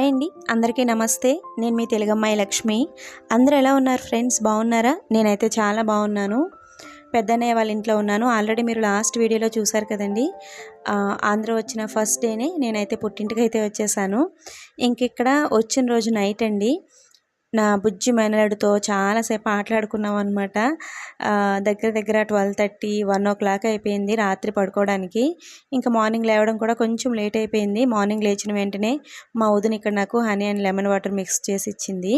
Hi అండి. అందరికీ నమస్తే. నేను మీ తెలుగమ్మాయి లక్ష్మి. అందరూ ఎలా ఉన్నారు ఫ్రెండ్స్? బాగున్నారా? నేనైతే చాలా బాగున్నాను. పెద్దన్నయ్య వాళ్ళ ఇంట్లో ఉన్నాను. ఆల్రెడీ మీరు లాస్ట్ వీడియోలో చూసారు కదండి. ఆంధ్ర వచ్చిన ఫస్ట్ డేనే నేనైతే పుట్టింటికి అయితే వచ్చేసాను. ఇంక ఇక్కడ వచ్చిన రోజు నైట్ అండి. నా బుజ్జి మేనలాడుతో చాలాసేపు ఆటలాడుకున్నాం అనమాట దగ్గర దగ్గర twelve thirty one o'clock అయిపోయింది రాత్రి పడుకోవడానికి. ఇంకా మార్నింగ్ లేవడం కూడా కొంచెం లేట్ అయిపోయింది. మార్నింగ్ లేచిన వెంటనే మా వదిన ఇక్కడ నాకు honey and lemon water mix చేసి ఇచ్చింది.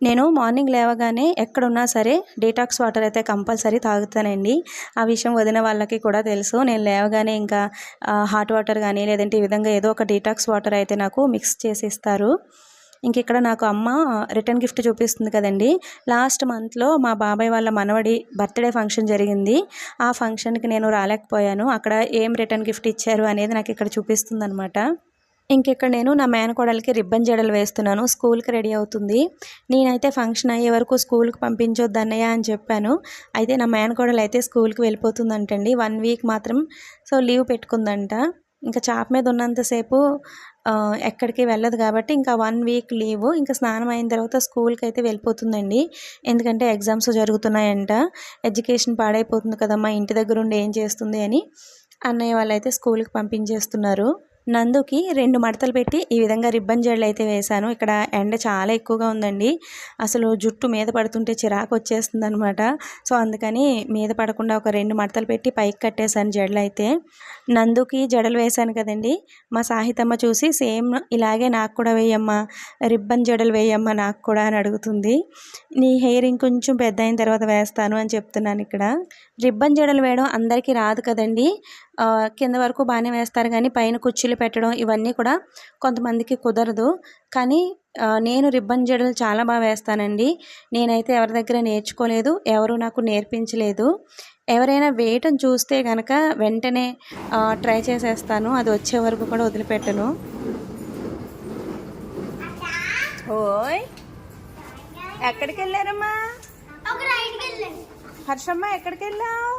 నేను మార్నింగ్ లేవగానే ఎక్కడున్నా సరే డీటాక్స్ వాటర్ అయితే కంపల్సరీ తాగుతానండి. ఆ విషయం వదిన వాళ్ళకి కూడా తెలుసు. నేను లేవగానే ఇంకా హాట్ వాటర్ కానీ లేదంటే ఈ విధంగా ఏదో ఒక డీటాక్స్ వాటర్ అయితే నాకు మిక్స్ చేసి ఇస్తారు. ఇంక ఇక్కడ నాకు అమ్మ రిటర్న్ గిఫ్ట్ చూపిస్తుంది కదండి. లాస్ట్ మంత్లో మా బాబాయ్ వాళ్ళ మనవడి బర్త్డే ఫంక్షన్ జరిగింది. ఆ ఫంక్షన్కి నేను రాలేకపోయాను. అక్కడ ఏం రిటర్న్ గిఫ్ట్ ఇచ్చారు అనేది నాకు ఇక్కడ చూపిస్తుంది అనమాట ఇంకెక్కడ నేను నా మేనకోడలకి రిబ్బన్ జడలు వేస్తున్నాను. స్కూల్కి రెడీ అవుతుంది. నేనైతే ఫంక్షన్ అయ్యే వరకు స్కూల్కి పంపించొద్దు అన్నయ్య అని చెప్పాను. అయితే నా మేనకోడలు అయితే స్కూల్కి వెళ్ళిపోతుందంటండి. వన్ వీక్ మాత్రం సో లీవ్ పెట్టుకుందంట. ఇంకా చాప మీద ఉన్నంతసేపు ఎక్కడికి వెళ్ళదు కాబట్టి ఇంకా వన్ వీక్ లీవ్ ఇంకా స్నానం అయిన తర్వాత స్కూల్కి అయితే వెళ్ళిపోతుందండి. ఎందుకంటే ఎగ్జామ్స్ జరుగుతున్నాయంట. ఎడ్యుకేషన్ పాడైపోతుంది కదమ్మా ఇంటి దగ్గర ఉండి ఏం చేస్తుంది అని అన్నయ్య వాళ్ళు అయితే స్కూల్కి పంపించేస్తున్నారు. నందుకి రెండు మడతలు పెట్టి ఈ విధంగా రిబ్బన్ జడలు అయితే వేశాను. ఇక్కడ ఎండ చాలా ఎక్కువగా ఉందండి. అసలు జుట్టు మీద పడుతుంటే చిరాకు వచ్చేస్తుంది అనమాట సో అందుకని మీద పడకుండా ఒక రెండు మడతలు పెట్టి పైకి కట్టేశాను జడలు అయితే. నందుకి జడలు వేశాను కదండి. మా సాహితమ్మ చూసి సేమ్ ఇలాగే నాకు కూడా వేయమ్మా రిబ్బన్ జడలు వేయమ్మా నాకు కూడా అని అడుగుతుంది. నీ హెయిర్ ఇంకొంచెం పెద్ద అయిన తర్వాత వేస్తాను అని చెప్తున్నాను ఇక్కడ. రిబ్బన్ జడలు వేయడం అందరికీ రాదు కదండి. కింద వరకు బాగానే వేస్తారు కానీ పైన కుర్చీలు పెట్టడం ఇవన్నీ కూడా కొంతమందికి కుదరదు. కానీ నేను రిబ్బన్ జడలు చాలా బాగా వేస్తానండి. నేనైతే ఎవరి దగ్గర నేర్చుకోలేదు ఎవరు నాకు నేర్పించలేదు. ఎవరైనా వేయటం చూస్తే కనుక వెంటనే ట్రై చేసేస్తాను. అది వచ్చే వరకు కూడా వదిలిపెట్టను. ఓయ్! ఎక్కడికి వెళ్ళారమ్మా హర్షమ్మ ఎక్కడికి వెళ్ళావు?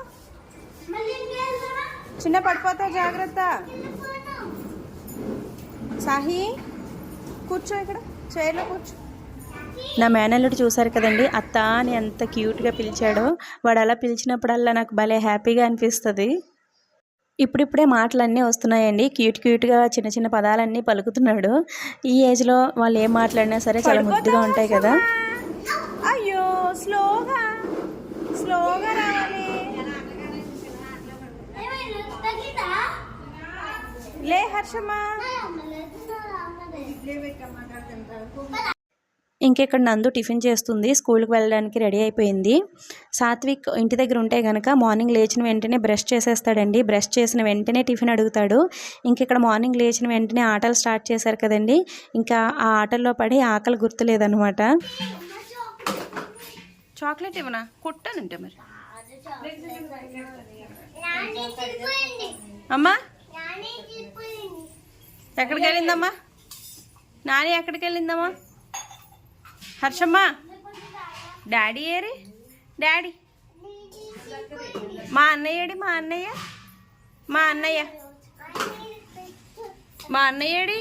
చిన్న పడిపోతావు జాగ్రత్త. సాహి కూర్చో ఇక్కడ చైర్లో కూర్చో. నా మేనల్లుడు చూసారు కదండి అత్త అని ఎంత క్యూట్గా పిలిచాడో. వాడు అలా పిలిచినప్పుడల్లా నాకు భలే హ్యాపీగా అనిపిస్తుంది. ఇప్పుడిప్పుడే మాటలన్నీ వస్తున్నాయండి క్యూట్ క్యూట్గా చిన్న చిన్న పదాలన్నీ పలుకుతున్నాడు. ఈ ఏజ్లో వాళ్ళు ఏం మాట్లాడినా సరే చాలా ముద్దుగా ఉంటాయి కదా. అయ్యో స్లోగా స్లోగా రావాలి? లే హర్షమ్మా. ఇంకెక్కడ నందు టిఫిన్ చేస్తుంది స్కూల్కి వెళ్ళడానికి రెడీ అయిపోయింది. సాత్విక్ ఇంటి దగ్గర ఉంటే కనుక మార్నింగ్ లేచిన వెంటనే బ్రష్ చేసేస్తాడండి. బ్రష్ చేసిన వెంటనే టిఫిన్ అడుగుతాడు. ఇంకెక్కడ మార్నింగ్ లేచిన వెంటనే ఆటలు స్టార్ట్ చేశారు కదండి. ఇంకా ఆ ఆటల్లో పడి ఆకలి గుర్తులేదనమాట చాక్లెట్ ఇవ్వనా కుట్టానంటే మరి. అమ్మా. ఎక్కడికి వెళ్ళిందమ్మా నాని ఎక్కడికి వెళ్ళిందమ్మా హర్షమ్మ? డాడీ ఏరి? డాడీ? మా అన్నయ్యడి మా అన్నయ్య? మా అన్నయ్య? మా అన్నయ్యడి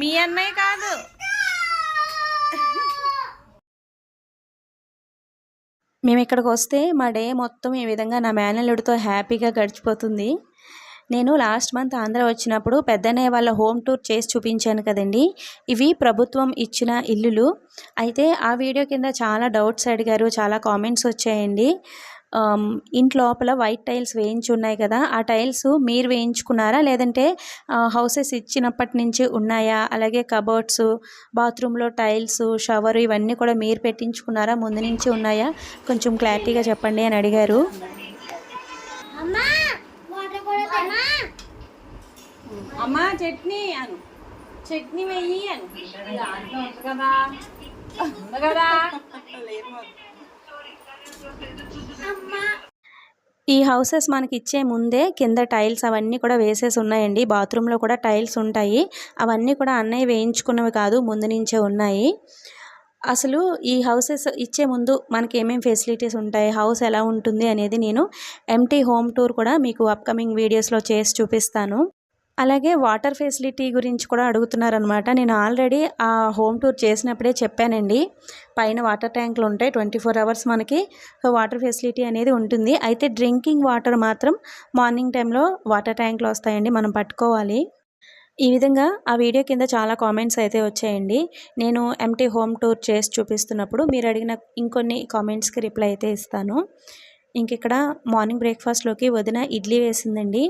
మీ అన్నయ్య కాదు. మేము ఇక్కడికి వస్తే మా డే మొత్తం ఈ విధంగా నా మేనల్లుడితో హ్యాపీగా గడిచిపోతుంది. నేను లాస్ట్ మంత్ ఆంధ్ర వచ్చినప్పుడు పెద్దన్నయ్య వాళ్ళ హోమ్ టూర్ చేసి చూపించాను కదండి. ఇవి ప్రభుత్వం ఇచ్చిన ఇల్లులు. అయితే ఆ వీడియో కింద చాలా డౌట్స్ అడిగారు చాలా కామెంట్స్ వచ్చాయండి. ఇంటి లోపల వైట్ టైల్స్ వేయించి ఉన్నాయి కదా ఆ టైల్స్ మీరు వేయించుకున్నారా? లేదంటే హౌసెస్ ఇచ్చినప్పటి నుంచి ఉన్నాయా? అలాగే కబోర్డ్స్ బాత్రూంలో టైల్స్ షవర్ ఇవన్నీ కూడా మీరు పెట్టించుకున్నారా? ముందు నుంచి ఉన్నాయా? కొంచెం క్లారిటీగా చెప్పండి అని అడిగారు. అమ్మా! అమ్మా చట్నీ అను. చట్నీ వెయ్యి అను. అమ్మా ఈ హౌసెస్ మనకి ఇచ్చే ముందే కింద టైల్స్ అవన్నీ కూడా వేసేసి ఉన్నాయండి. బాత్రూంలో కూడా టైల్స్ ఉంటాయి. అవన్నీ కూడా అన్నయ్య వేయించుకున్నవి కాదు ముందు నుంచే ఉన్నాయి. అసలు ఈ హౌసెస్ ఇచ్చే ముందు మనకి ఏమేమి ఫెసిలిటీస్ ఉంటాయి? హౌస్ ఎలా ఉంటుంది అనేది నేను ఎంటీ హోమ్ టూర్ కూడా మీకు అప్కమింగ్ వీడియోస్లో చేసి చూపిస్తాను. అలాగే వాటర్ ఫెసిలిటీ గురించి కూడా అడుగుతున్నారనమాట నేను ఆల్రెడీ ఆ హోమ్ టూర్ చేసినప్పుడే చెప్పానండి. పైన వాటర్ ట్యాంకులు ఉంటాయి ట్వంటీ ఫోర్ అవర్స్ మనకి వాటర్ ఫెసిలిటీ అనేది ఉంటుంది. అయితే డ్రింకింగ్ వాటర్ మాత్రం మార్నింగ్ టైంలో వాటర్ ట్యాంకులు వస్తాయండి మనం పట్టుకోవాలి. ఈ విధంగా ఆ వీడియో కింద చాలా కామెంట్స్ అయితే వచ్చాయండి. నేను ఎంటీ హోమ్ టూర్ చేసి చూపిస్తున్నప్పుడు మీరు అడిగిన ఇంకొన్ని కామెంట్స్కి రిప్లై అయితే ఇస్తాను. ఇంక ఇక్కడ మార్నింగ్ బ్రేక్ఫాస్ట్లోకి వదిన ఇడ్లీ వేసిందండి.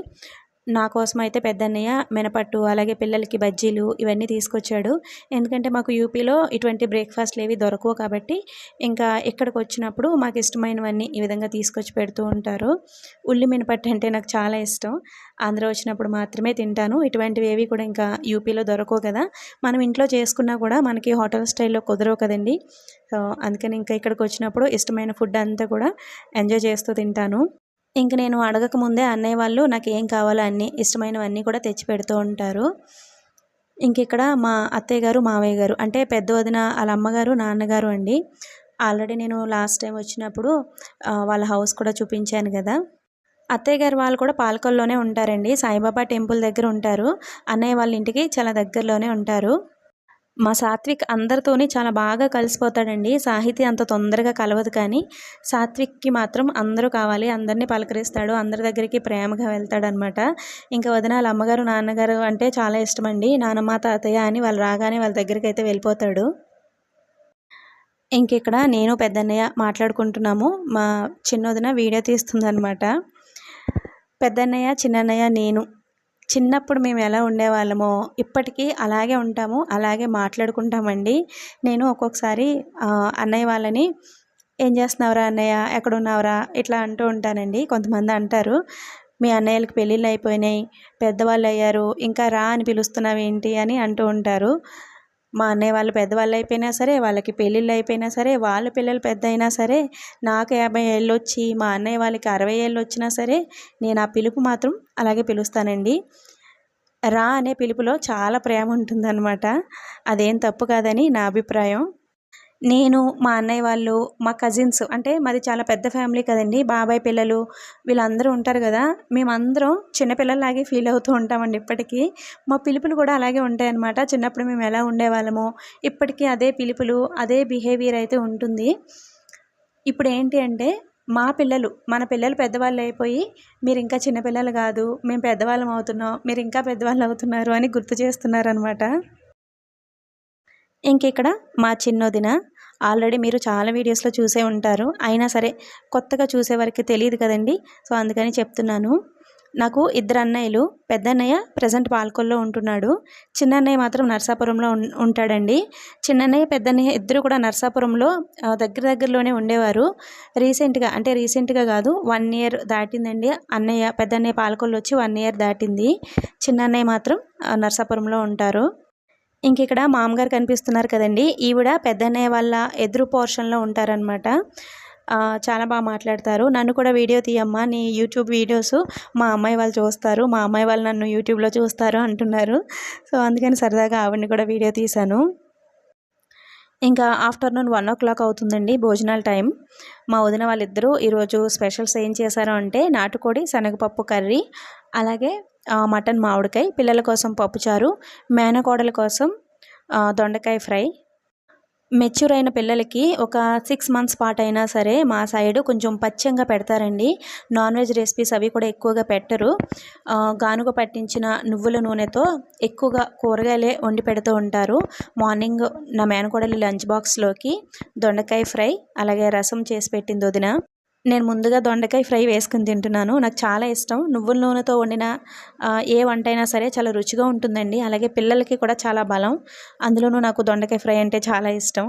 నా కోసం అయితే పెద్దన్నయ్య మినపట్టు అలాగే పిల్లలకి బజ్జీలు ఇవన్నీ తీసుకొచ్చాడు. ఎందుకంటే మాకు యూపీలో ఇటువంటి బ్రేక్ఫాస్ట్లు ఏవి దొరకవు కాబట్టి ఇంకా ఇక్కడికి వచ్చినప్పుడు మాకు ఇష్టమైనవన్నీ ఈ విధంగా తీసుకొచ్చి పెడుతూ ఉంటారు. ఉల్లి మినపట్టు అంటే నాకు చాలా ఇష్టం. ఆంధ్ర వచ్చినప్పుడు మాత్రమే తింటాను. ఇటువంటివి ఏవి కూడా ఇంకా యూపీలో దొరకవు కదా. మనం ఇంట్లో చేసుకున్నా కూడా మనకి హోటల్ స్టైల్లో కుదరవు కదండి. సో అందుకని ఇంకా ఇక్కడికి వచ్చినప్పుడు ఇష్టమైన ఫుడ్ అంతా కూడా ఎంజాయ్ చేస్తూ తింటాను. ఇంక నేను అడగక ముందే అన్నయ్య వాళ్ళు నాకు ఏం కావాలో అన్నీ ఇష్టమైనవన్నీ కూడా తెచ్చి పెడుతూ ఉంటారు. ఇంక ఇక్కడ మా అత్తయ్య గారు మావయ్య గారు అంటే పెద్ద వదిన వాళ్ళ అమ్మగారు నాన్నగారు అండి. ఆల్రెడీ నేను లాస్ట్ టైం వచ్చినప్పుడు వాళ్ళ హౌస్ కూడా చూపించాను కదా. అత్తయ్య గారు వాళ్ళు కూడా పాలకొల్లోనే ఉంటారండి. సాయిబాబా టెంపుల్ దగ్గర ఉంటారు. అన్నయ్య వాళ్ళ ఇంటికి చాలా దగ్గరలోనే ఉంటారు. మా సాత్విక్ అందరితోనే చాలా బాగా కలిసిపోతాడండి. సాహితీ అంత తొందరగా కలవదు కానీ సాత్విక్కి మాత్రం అందరూ కావాలి. అందరినీ పలకరిస్తాడు. అందరి దగ్గరికి ప్రేమగా వెళ్తాడనమాట. ఇంకా వదిన వాళ్ళ అమ్మగారు నాన్నగారు అంటే చాలా ఇష్టమండి. నానమ్మ తాతయ్య అని వాళ్ళు రాగానే వాళ్ళ దగ్గరికి అయితే వెళ్ళిపోతాడు ఇంకిక్కడ నేను పెద్దన్నయ్య మాట్లాడుకుంటున్నాము. మా చిన్నోదిన వీడియో తీస్తుందనమాట. పెద్దన్నయ్య చిన్నన్నయ్య నేను చిన్నప్పుడు మేము ఎలా ఉండేవాళ్ళమో ఇప్పటికీ అలాగే ఉంటాము అలాగే మాట్లాడుకుంటామండి. నేను ఒక్కొక్కసారి అన్నయ్య వాళ్ళని ఏం చేస్తున్నావురా అన్నయ్య? ఎక్కడున్నావురా? ఇట్లా అంటూ ఉంటానండి. కొంతమంది అంటారు మీ అన్నయ్యలకు పెళ్ళిళ్ళు అయిపోయినాయి పెద్దవాళ్ళు అయ్యారు ఇంకా రా అని పిలుస్తున్నావు ఏంటి అని అంటూ ఉంటారు. మా అన్నయ్య వాళ్ళు పెద్దవాళ్ళు అయిపోయినా సరే వాళ్ళకి పెళ్ళిళ్ళు అయిపోయినా సరే వాళ్ళ పిల్లలు పెద్ద అయినా సరే నాకు యాభై ఏళ్ళు వచ్చి మా అన్నయ్య వాళ్ళకి అరవై ఏళ్ళు వచ్చినా సరే నేను ఆ పిలుపు మాత్రం అలాగే పిలుస్తానండి. రా అనే పిలుపులో చాలా ప్రేమ ఉంటుందన్నమాట. అదేం తప్పు కాదని నా అభిప్రాయం. నేను మా అన్నయ్య వాళ్ళు మా కజిన్స్ అంటే మాది చాలా పెద్ద ఫ్యామిలీ కదండి. బాబాయ్ పిల్లలు వీళ్ళందరూ ఉంటారు కదా. మేమందరం చిన్నపిల్లలాగే ఫీల్ అవుతూ ఉంటామండి ఇప్పటికీ. మా పిలుపులు కూడా అలాగే ఉంటాయన్నమాట. చిన్నప్పుడు మేము ఎలా ఉండేవాళ్ళమో ఇప్పటికీ అదే పిలుపులు అదే బిహేవియర్ అయితే ఉంటుంది. ఇప్పుడు ఏంటి అంటే మా పిల్లలు మన పిల్లలు పెద్దవాళ్ళు అయిపోయి మీరు ఇంకా చిన్నపిల్లలు కాదు మేము పెద్దవాళ్ళం అవుతున్నాం మీరు ఇంకా పెద్దవాళ్ళు అవుతున్నారు అని గుర్తు చేస్తున్నారనమాట ఇంక ఇక్కడ మా చిన్నోదిన ఆల్రెడీ మీరు చాలా వీడియోస్లో చూసే ఉంటారు. అయినా సరే కొత్తగా చూసే వారికి తెలియదు కదండి. సో అందుకని చెప్తున్నాను. నాకు ఇద్దరు అన్నయ్యలు పెద్దన్నయ్య ప్రజెంట్ పాల్కొల్లో ఉంటున్నాడు. చిన్నన్నయ్య మాత్రం నర్సాపురంలో ఉన్- ఉంటాడండి. చిన్నన్నయ్య పెద్దన్నయ్య ఇద్దరు కూడా నర్సాపురంలో దగ్గర దగ్గరలోనే ఉండేవారు. రీసెంట్గా అంటే రీసెంట్గా కాదు వన్ ఇయర్ దాటిందండి. అన్నయ్య పెద్దన్నయ్య పాలకొల్లు వచ్చి వన్ ఇయర్ దాటింది. చిన్నన్నయ్య మాత్రం నర్సాపురంలో ఉంటారు. ఇంక ఇక్కడ మామగారు కనిపిస్తున్నారు కదండి. ఈవిడ పెద్దన్నయ్య వాళ్ళ ఎదురు పోర్షన్లో ఉంటారనమాట చాలా బాగా మాట్లాడతారు. నన్ను కూడా వీడియో తీయమ్మా నీ యూట్యూబ్ వీడియోస్ మా అమ్మాయి వాళ్ళు చూస్తారు. మా అమ్మాయి వాళ్ళు నన్ను యూట్యూబ్లో చూస్తారు అంటున్నారు. సో అందుకని సరదాగా ఆవిడని కూడా వీడియో తీశాను. ఇంకా ఆఫ్టర్నూన్ వన్ ఓ క్లాక్ అవుతుందండి భోజనాల టైం. మా వదిన వాళ్ళిద్దరూ ఈరోజు స్పెషల్స్ ఏం చేశారు అంటే నాటుకోడి శనగపప్పు కర్రీ అలాగే మటన్ మామిడికాయ పిల్లల కోసం పప్పుచారు మేనకోడల కోసం దొండకాయ ఫ్రై. మెచ్యూర్ అయిన పిల్లలకి ఒక సిక్స్ మంత్స్ పాటు అయినా సరే మా సైడ్ కొంచెం పచ్చంగా పెడతారండి. నాన్ వెజ్ రెసిపీస్ అవి కూడా ఎక్కువగా పెట్టరు. గానుగ పట్టించిన నువ్వుల నూనెతో ఎక్కువగా కూరగాయలే వండి పెడుతూ ఉంటారు. మార్నింగ్ నా మేనకోడలి లంచ్ బాక్స్లోకి దొండకాయ ఫ్రై అలాగే రసం చేసి పెట్టింది వదిన. నేను ముందుగా దొండకాయ ఫ్రై వేసుకుని తింటున్నాను. నాకు చాలా ఇష్టం. నువ్వుల నూనెతో వండిన ఏ వంట అయినా సరే చాలా రుచిగా ఉంటుందండి. అలాగే పిల్లలకి కూడా చాలా బలం. అందులోనూ నాకు దొండకాయ ఫ్రై అంటే చాలా ఇష్టం.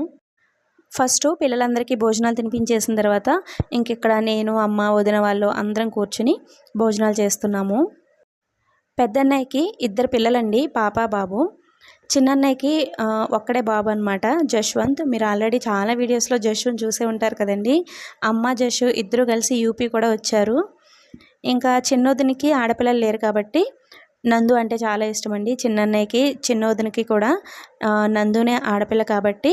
ఫస్ట్ పిల్లలందరికీ భోజనాలు తినిపించేసిన తర్వాత ఇంకిక్కడ నేను అమ్మ వదిన వాళ్ళు అందరం కూర్చుని భోజనాలు చేస్తున్నాము. పెద్దన్నయ్యకి ఇద్దరు పిల్లలండి పాప బాబు. చిన్నన్నయ్యకి ఒక్కడే బాబు అనమాట జశ్వంత్ మీరు ఆల్రెడీ చాలా వీడియోస్లో జశ్వంత్ చూసే ఉంటారు కదండి. అమ్మ జష్ ఇద్దరు కలిసి యూపీ కూడా వచ్చారు. ఇంకా చిన్నోదినికి ఆడపిల్లలు లేరు కాబట్టి నందు అంటే చాలా ఇష్టం అండి చిన్నన్నయ్యకి చిన్నోదినికి కూడా నందునే ఆడపిల్ల కాబట్టి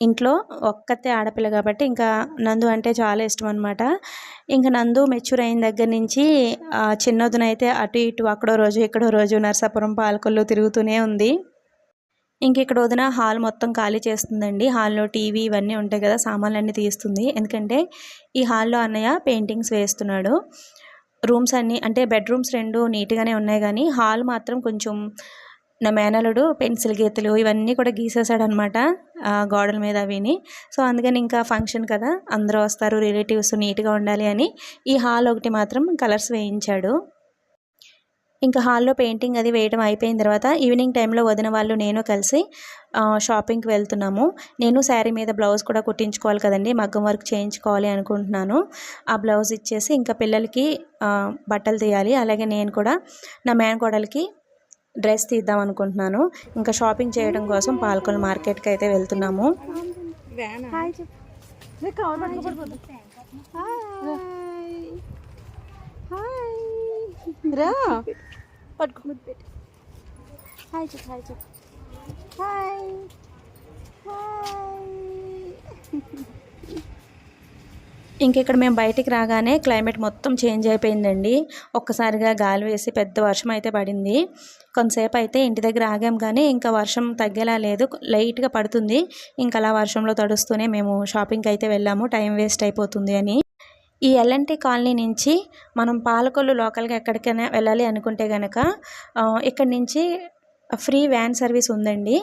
ఇంట్లో ఒక్కతే ఆడపిల్ల కాబట్టి ఇంకా నందు అంటే చాలా ఇష్టం అనమాట ఇంకా నందు మెచ్యూర్ అయిన దగ్గర నుంచి చిన్నోదినైతే అటు ఇటు అక్కడో రోజు ఇక్కడో రోజు నర్సాపురం పాలకొల్లు తిరుగుతూనే ఉంది. ఇంక ఇక్కడ వదిన హాల్ మొత్తం ఖాళీ చేస్తుందండి. హాల్లో టీవీ ఇవన్నీ ఉంటాయి కదా సామాన్లన్నీ తీస్తుంది. ఎందుకంటే ఈ హాల్లో అన్నయ్య పెయింటింగ్స్ వేస్తున్నాడు. రూమ్స్ అన్నీ అంటే బెడ్రూమ్స్ రెండు నీట్గానే ఉన్నాయి కానీ హాల్ మాత్రం కొంచెం నా మేనలుడు పెన్సిల్ గీతలు ఇవన్నీ కూడా గీసేసాడు అనమాట గోడల మీద అవిని. సో అందుకని ఇంకా ఫంక్షన్ కదా అందరూ వస్తారు రిలేటివ్స్ నీట్గా ఉండాలి అని ఈ హాల్ ఒకటి మాత్రం కలర్స్ వేయించాడు. ఇంకా హాల్లో పెయింటింగ్ అది వేయడం అయిపోయిన తర్వాత ఈవినింగ్ టైంలో వదిన వాళ్ళు నేను కలిసి షాపింగ్కి వెళ్తున్నాము. నేను శారీ మీద బ్లౌజ్ కూడా కుట్టించుకోవాలి కదండి మగ్గం వర్క్ చేయించుకోవాలి అనుకుంటున్నాను. ఆ బ్లౌజ్ ఇచ్చేసి ఇంకా పిల్లలకి బట్టలు తీయాలి. అలాగే నేను కూడా నా మేనకోడలికి డ్రెస్ తీద్దాం అనుకుంటున్నాను. ఇంకా షాపింగ్ చేయడం కోసం పాల్కొల్ మార్కెట్కి అయితే వెళ్తున్నాము. హాయ్. రే. పట్టుకో. హాయ్ చెప్పు హాయ్ చెప్పు హాయ్ హాయ్ ఇంక ఇక్కడ మేము బయటికి రాగానే క్లైమేట్ మొత్తం చేంజ్ అయిపోయిందండి. ఒక్కసారిగా గాలి వేసి పెద్ద వర్షం అయితే పడింది. కొంతసేపు అయితే ఇంటి దగ్గర ఆగాం కానీ ఇంకా వర్షం తగ్గేలా లేదు. లైట్గా పడుతుంది. ఇంకా అలా వర్షంలో తడుస్తూనే మేము షాపింగ్కి అయితే వెళ్ళాము. టైం వేస్ట్ అయిపోతుంది అని. ఈ ఎల్ఎన్టీ కాలనీ నుంచి మనం పాలకొల్లు లోకల్గా ఎక్కడికైనా వెళ్ళాలి అనుకుంటే కనుక ఇక్కడి నుంచి ఫ్రీ వ్యాన్ సర్వీస్ ఉందండి.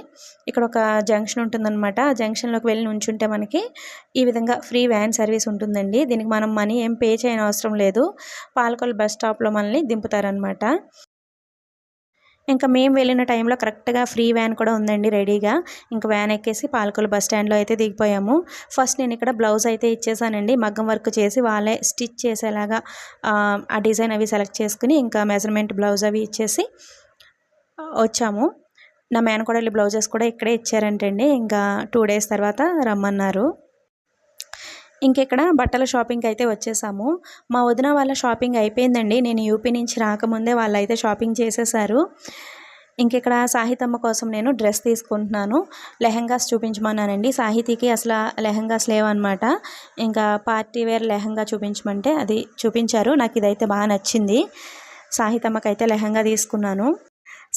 ఇక్కడ ఒక జంక్షన్ ఉంటుందన్నమాట. ఆ జంక్షన్లోకి వెళ్ళి నుంచుంటే మనకి ఈ విధంగా ఫ్రీ వ్యాన్ సర్వీస్ ఉంటుందండి. దీనికి మనం మనీ ఏం పే చేయని అవసరం లేదు. పాలకొల్లు బస్ స్టాప్లో మనల్ని దింపుతారనమాట ఇంకా మేము వెళ్ళిన టైంలో కరెక్ట్గా ఫ్రీ వ్యాన్ కూడా ఉందండి రెడీగా. ఇంకా వ్యాన్ ఎక్కేసి పాలకొల్లు బస్ స్టాండ్లో అయితే దిగిపోయాము. ఫస్ట్ నేను ఇక్కడ బ్లౌజ్ అయితే ఇచ్చేసానండి. మగ్గం వర్క్ చేసి వాళ్ళే స్టిచ్ చేసేలాగా ఆ, ఆ డిజైన్ అవి సెలెక్ట్ చేసుకుని ఇంకా మెజర్మెంట్ బ్లౌజ్ అవి ఇచ్చేసి వచ్చాము. నా మేనకోడలి బ్లౌజెస్ కూడా ఇక్కడే ఇచ్చారంటండి. ఇంకా టూ డేస్ తర్వాత రమ్మన్నారు. ఇంకెక్కడ బట్టల షాపింగ్కి అయితే వచ్చేసాము. మా వదిన వాళ్ళ షాపింగ్ అయిపోయిందండి. నేను యూపీ నుంచి రాకముందే వాళ్ళు అయితే షాపింగ్ చేసేసారు. ఇంకెక్కడ సాహితమ్మ కోసం నేను డ్రెస్ తీసుకుంటున్నాను. లెహంగాస్ చూపించమన్నానండి. సాహితీకి అసలు లెహంగాస్ లేవన్నమాట. ఇంకా పార్టీ వేర్ లెహంగా చూపించమంటే అది చూపించారు. నాకు ఇదైతే బాగా నచ్చింది. సాహితమ్మకి అయితే లెహంగా తీసుకున్నాను.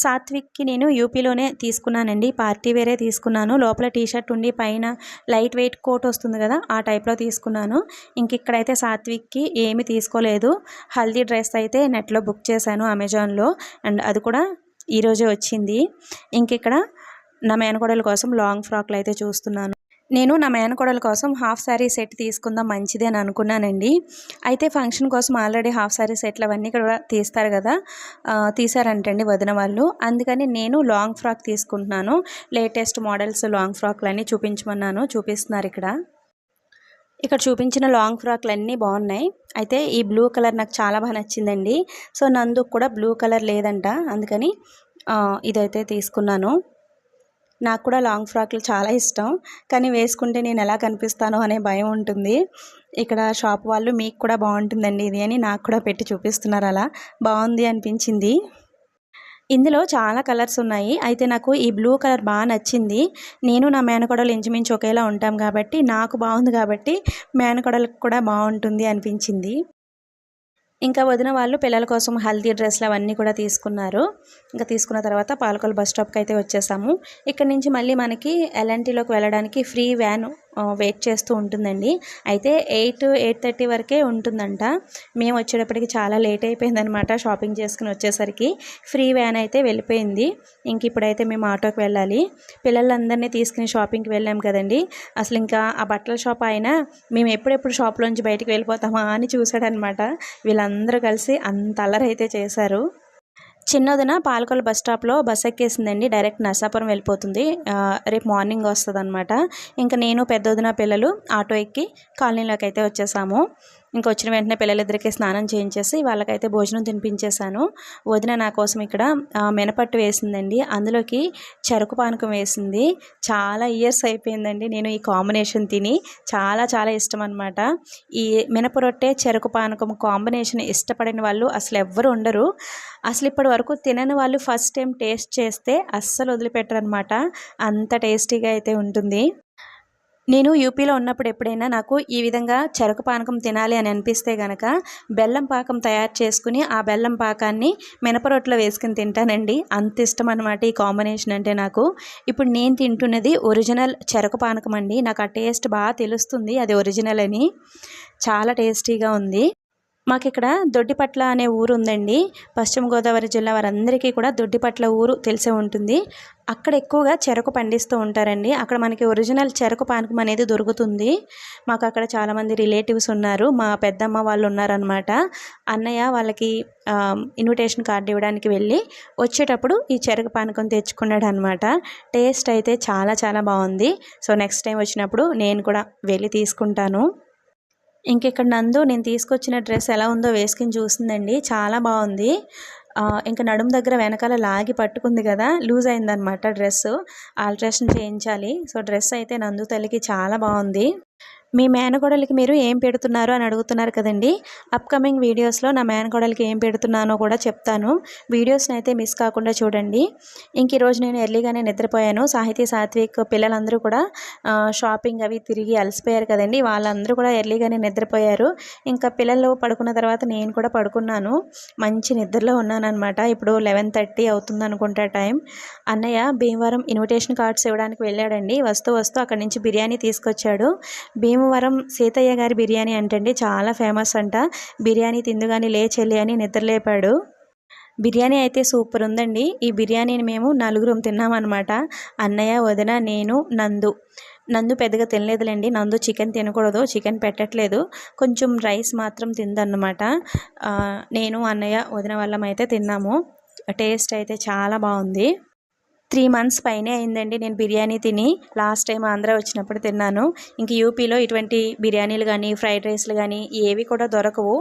సాత్విక్కి నేను యూపీలోనే తీసుకున్నానండి. పార్టీ వేరే తీసుకున్నాను. లోపల టీ షర్ట్ ఉండి పైన లైట్ వెయిట్ కోట్ వస్తుంది కదా ఆ టైప్లో తీసుకున్నాను. ఇంక ఇక్కడైతే సాత్విక్కి ఏమీ తీసుకోలేదు. హల్దీ డ్రెస్ అయితే నెట్లో బుక్ చేశాను అమెజాన్లో. అండ్ అది కూడా ఈరోజే వచ్చింది. ఇంక ఇక్కడ నా మేనకోడల కోసం లాంగ్ ఫ్రాక్లు అయితే చూస్తున్నాను. నేను నా మేనకోడల కోసం హాఫ్ శారీ సెట్ తీసుకుందాం మంచిది అని అనుకున్నానండి. అయితే ఫంక్షన్ కోసం ఆల్రెడీ హాఫ్ శారీ సెట్లు అవన్నీ కూడా తీస్తారు కదా తీసారంటండి వదిన వాళ్ళు. అందుకని నేను లాంగ్ ఫ్రాక్ తీసుకుంటున్నాను. లేటెస్ట్ మోడల్స్ లాంగ్ ఫ్రాక్లన్నీ చూపించమన్నాను. చూపిస్తున్నారు ఇక్కడ. ఇక్కడ చూపించిన లాంగ్ ఫ్రాక్లు అన్నీ బాగున్నాయి. అయితే ఈ బ్లూ కలర్ నాకు చాలా బాగా నచ్చిందండి. సో నందుకు కూడా బ్లూ కలర్ లేదంట. అందుకని ఇదైతే తీసుకున్నాను. నాకు కూడా లాంగ్ ఫ్రాక్లు చాలా ఇష్టం. కానీ వేసుకుంటే నేను ఎలా కనిపిస్తానో అనే భయం ఉంటుంది. ఇక్కడ షాప్ వాళ్ళు మీకు కూడా బాగుంటుందండి ఇది అని నాకు కూడా పెట్టి చూపిస్తున్నారు అలా. బాగుంది అనిపించింది. ఇందులో చాలా కలర్స్ ఉన్నాయి. అయితే నాకు ఈ బ్లూ కలర్ బాగా నచ్చింది. నేను నా మేనకోడలు ఇంచుమించు ఒకేలా ఉంటాం కాబట్టి నాకు బాగుంది కాబట్టి మేనకోడలకు కూడా బాగుంటుంది అనిపించింది. ఇంకా వదిన వాళ్ళు పిల్లల కోసం హల్దీ డ్రెస్లు అవన్నీ కూడా తీసుకున్నారు. ఇంకా తీసుకున్న తర్వాత పాలకొల బస్ స్టాప్కి అయితే వచ్చేసాము. ఇక్కడ నుంచి మళ్ళీ మనకి ఎల్ఎన్టీలోకి వెళ్ళడానికి ఫ్రీ వ్యాన్ వెయిట్ చేస్తూ ఉంటుందండి. అయితే ఎయిట్ ఎయిట్ థర్టీ వరకే ఉంటుందంట. మేము వచ్చేటప్పటికి చాలా లేట్ అయిపోయిందనమాట షాపింగ్ చేసుకుని వచ్చేసరికి. ఫ్రీ వ్యాన్ అయితే వెళ్ళిపోయింది. ఇంక ఇప్పుడైతే మేము ఆటోకి వెళ్ళాలి. పిల్లలందరినీ తీసుకుని షాపింగ్కి వెళ్ళాం కదండి. అసలు ఇంకా ఆ బట్టల షాప్ ఆయన మేము ఎప్పుడెప్పుడు షాప్లోంచి బయటకు వెళ్ళిపోతామా అని చూశాడనమాట వీళ్ళందరూ కలిసి అంత అల్లరి అయితే చేశారు. చిన్నదిన పాలకొల బస్ స్టాప్లో బస్ ఎక్కేసిందండి డైరెక్ట్ నర్సాపురం వెళ్ళిపోతుంది. రేపు మార్నింగ్ వస్తుంది అనమాట ఇంకా నేను పెద్దదిన పిల్లలు ఆటో ఎక్కి కాలనీలోకి అయితే వచ్చేసాము. ఇంకా వచ్చిన వెంటనే పిల్లలిద్దరికీ స్నానం చేయించేసి వాళ్ళకైతే భోజనం తినిపించేశాను. వదిన నా కోసం ఇక్కడ మినపట్టు వేసిందండి. అందులోకి చెరుకు పానకం వేసింది. చాలా ఇయర్స్ అయిపోయిందండి నేను ఈ కాంబినేషన్ తిని. చాలా చాలా ఇష్టం అనమాట ఈ మినప రొట్టె చెరుకు పానకం కాంబినేషన్ ఇష్టపడిన వాళ్ళు అసలు ఎవ్వరు ఉండరు. అసలు ఇప్పటి వరకు తినని వాళ్ళు ఫస్ట్ టైం టేస్ట్ చేస్తే అస్సలు వదిలిపెట్టరు అనమాట అంత టేస్టీగా అయితే ఉంటుంది. నేను యూపీలో ఉన్నప్పుడు ఎప్పుడైనా నాకు ఈ విధంగా చెరకు పానకం తినాలి అని అనిపిస్తే గనక బెల్లం పాకం తయారు చేసుకుని ఆ బెల్లం పాకాన్ని మినపరొట్లో వేసుకుని తింటానండి. అంత ఇష్టం అనమాట ఈ కాంబినేషన్ అంటే నాకు. ఇప్పుడు నేను తింటున్నది ఒరిజినల్ చెరకు పానకం అండి. నాకు ఆ టేస్ట్ బాగా తెలుస్తుంది. అది ఒరిజినల్ అని. చాలా టేస్టీగా ఉంది. మాకు ఇక్కడ దొడ్డిపట్ల అనే ఊరు ఉందండి పశ్చిమ గోదావరి జిల్లా వారందరికీ కూడా దొడ్డిపట్ల ఊరు తెలిసే ఉంటుంది. అక్కడ ఎక్కువగా చెరకు పండిస్తూ ఉంటారండి. అక్కడ మనకి ఒరిజినల్ చెరకు పానకం అనేది దొరుకుతుంది. మాకు అక్కడ చాలామంది రిలేటివ్స్ ఉన్నారు. మా పెద్దమ్మ వాళ్ళు ఉన్నారనమాట అన్నయ్య వాళ్ళకి ఇన్విటేషన్ కార్డు ఇవ్వడానికి వెళ్ళి వచ్చేటప్పుడు ఈ చెరకు పానకం తెచ్చుకున్నాడు అనమాట టేస్ట్ అయితే చాలా చాలా బాగుంది. సో నెక్స్ట్ టైం వచ్చినప్పుడు నేను కూడా వెళ్ళి తీసుకుంటాను. ఇక్కడ నందు నేను తీసుకొచ్చిన డ్రెస్ ఎలా ఉందో వేసుకుని చూసిందండి. చాలా బాగుంది. ఇంకా నడుము దగ్గర వెనకాల లాగి పట్టుకుంది కదా లూజ్ అయిందనమాట డ్రెస్ ఆల్ట్రేషన్ చేయించాలి. సో డ్రెస్ అయితే నందు తల్లికి చాలా బాగుంది. మీ మేనకోడలికి మీరు ఏం పెడుతున్నారు అని అడుగుతున్నారు కదండి. అప్కమింగ్ వీడియోస్లో నా మేనకోడలికి ఏం పెడుతున్నానో కూడా చెప్తాను. వీడియోస్ని అయితే మిస్ కాకుండా చూడండి. ఇంక ఈరోజు నేను ఎర్లీగానే నిద్రపోయాను. సాహితీ సాత్విక్ పిల్లలందరూ కూడా షాపింగ్ అవి తిరిగి అలసిపోయారు కదండి. వాళ్ళందరూ కూడా ఎర్లీగానే నిద్రపోయారు. ఇంకా పిల్లలు పడుకున్న తర్వాత నేను కూడా పడుకున్నాను. మంచి నిద్రలో ఉన్నాను అనమాట ఇప్పుడు లెవెన్ థర్టీ అవుతుంది అనుకుంటా టైం అన్నయ్య భీమవరం ఇన్విటేషన్ కార్డ్స్ ఇవ్వడానికి వెళ్ళాడండి. వస్తూ వస్తూ అక్కడి నుంచి బిర్యానీ తీసుకొచ్చాడు. భీమవరం సీతయ్య గారి బిర్యానీ అంటండి. చాలా ఫేమస్ అంట. బిర్యానీ తిందుగాని లేచెల్లి అని నిద్రలేపాడు. బిర్యానీ అయితే సూపర్ ఉందండి. ఈ బిర్యానీని మేము నలుగురం తిన్నామన్నమాట. అన్నయ్య వదిన నేను నందు. నందు పెద్దగా తినలేదులేండి. నందు చికెన్ తినకూడదు. చికెన్ పెట్టట్లేదు. కొంచెం రైస్ మాత్రం తిందన్నమాట. నేను అన్నయ్య వదిన వాళ్ళం అయితే తిన్నాము. టేస్ట్ అయితే చాలా బాగుంది. త్రీ మంత్స్ పైనే అయిందండి నేను బిర్యానీ తిని. లాస్ట్ టైం ఆంధ్ర వచ్చినప్పుడు తిన్నాను. ఇంక యూపీలో ఇటువంటి బిర్యానీలు కానీ ఫ్రైడ్ రైస్లు కానీ ఏవి కూడా దొరకవు.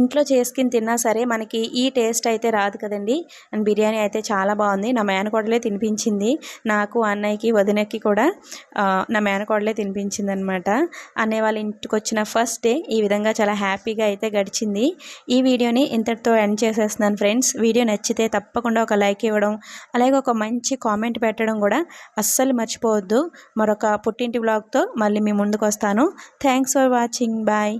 ఇంట్లో చేసుకుని తిన్నా సరే మనకి ఈ టేస్ట్ అయితే రాదు కదండి. అండ్ బిర్యానీ అయితే చాలా బాగుంది. నా మేనకోడలే తినిపించింది. నాకు అన్నయ్యకి వదినకి కూడా నా మేనకోడలే తినిపించింది అనమాట అన్నయ్య వాళ్ళ ఇంటికి వచ్చిన ఫస్ట్ డే ఈ విధంగా చాలా హ్యాపీగా అయితే గడిచింది. ఈ వీడియోని ఇంతటితో ఎండ్ చేసేస్తున్నాను ఫ్రెండ్స్. వీడియో నచ్చితే తప్పకుండా ఒక లైక్ ఇవ్వడం అలాగే ఒక మంచి కామెంట్ పెట్టడం కూడా అస్సలు మర్చిపోవద్దు. మరొక పుట్టింటి బ్లాగ్తో మళ్ళీ మీ ముందుకు వస్తాను థ్యాంక్స్ ఫర్ వాచింగ్ బాయ్